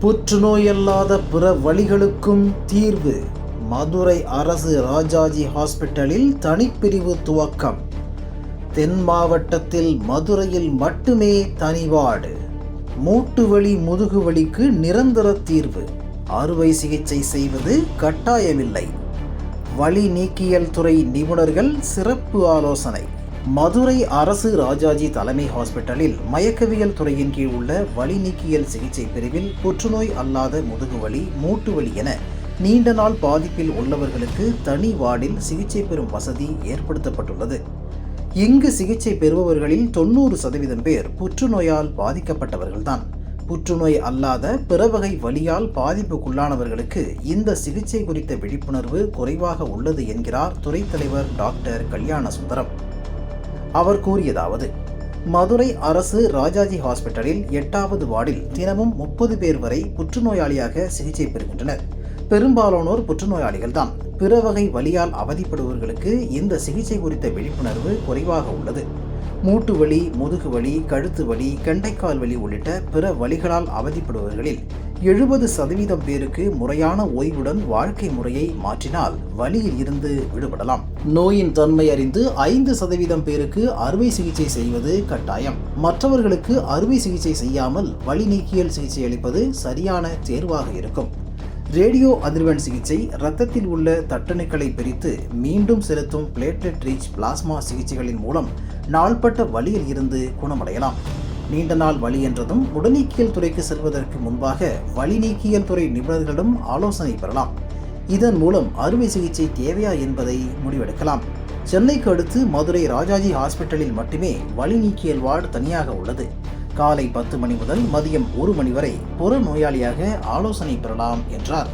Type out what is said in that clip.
புற்றுநோய் அல்லாத பிற வழிகளுக்கும் தீர்வு. மதுரை அரசு ராஜாஜி ஹாஸ்பிட்டலில் தனிப்பிரிவு துவக்கம். தென் மாவட்டத்தில் மதுரையில் மட்டுமே தனிவார்டு. மூட்டு முதுகுவலிக்கு நிரந்தர தீர்வு. அறுவை சிகிச்சை செய்வது கட்டாயமில்லை. வலி நீக்கியல் துறை நிபுணர்கள் சிறப்பு ஆலோசனை. மதுரை அரசு ராஜாஜி தலைமை ஹாஸ்பிட்டலில் மயக்கவியல் துறையின் கீழ் உள்ள வலி நீக்கியல் சிகிச்சை பிரிவில் புற்றுநோய் அல்லாத முதுகுவலி மூட்டு வலி என நீண்ட நாள் பாதிப்பில் உள்ளவர்களுக்கு தனி வார்டில் சிகிச்சை பெறும் வசதி ஏற்படுத்தப்பட்டுள்ளது. இங்கு சிகிச்சை பெறுபவர்களில் தொண்ணூறு சதவீதம் பேர் புற்றுநோயால் பாதிக்கப்பட்டவர்கள்தான். புற்றுநோய் அல்லாத பிற வகை வலியால் பாதிப்புக்குள்ளானவர்களுக்கு இந்த சிகிச்சை குறித்த விழிப்புணர்வு குறைவாக உள்ளது என்கிறார் துறைத் தலைவர் டாக்டர் கல்யாண சுந்தரம். அவர் கூறியதாவது மதுரை அரசு ராஜாஜி ஹாஸ்பிட்டலில் எட்டாவது வார்டில் தினமும் முப்பது பேர் வரை புற்றுநோயாளியாக சிகிச்சை பெறுகின்றனர். பெரும்பாலானோர் புற்றுநோயாளிகள் தான். பிற வகை வலியால் அவதிப்படுபவர்களுக்கு இந்த சிகிச்சை குறித்த விழிப்புணர்வு குறைவாக உள்ளது. மூட்டு வலி முதுகு வலி கழுத்து வலி கெண்டைக்கால் வலி உள்ளிட்ட பிற வலிகளால் அவதிப்படுபவர்களில் எழுபது சதவீதம் பேருக்கு முறையான ஓய்வுடன் வாழ்க்கை முறையை மாற்றினால் வலியில் இருந்து விடுபடலாம். நோயின் தன்மை அறிந்து ஐந்து சதவீதம் பேருக்கு அறுவை சிகிச்சை செய்வது கட்டாயம். மற்றவர்களுக்கு அறுவை சிகிச்சை செய்யாமல் வலி நீக்கியல் சிகிச்சை அளிப்பது சரியான தேர்வாக இருக்கும். ரேடியோ அதிர்வெண் சிகிச்சை இரத்தத்தில் உள்ள தட்டணுக்களை பிரித்து மீண்டும் செலுத்தும் பிளேட்லெட் ரீச் பிளாஸ்மா சிகிச்சைகளின் மூலம் நாள்பட்ட வலியில் இருந்து குணமடையலாம். நீண்ட நாள் வழி என்றதும் உடனீக்கியல் துறைக்கு செல்வதற்கு முன்பாக வலி நீக்கியல் துறை நிபுணர்களிடம் ஆலோசனை பெறலாம். இதன் மூலம் அறுவை சிகிச்சை தேவையா என்பதை முடிவெடுக்கலாம். சென்னைக்கு அடுத்து மதுரை ராஜாஜி ஹாஸ்பிட்டலில் மட்டுமே வழிநீக்கியல் வார்டு தனியாக உள்ளது. காலை பத்து மணி முதல் மதியம் ஒரு மணி வரை புற நோயாளியாக ஆலோசனை பெறலாம் என்றார்.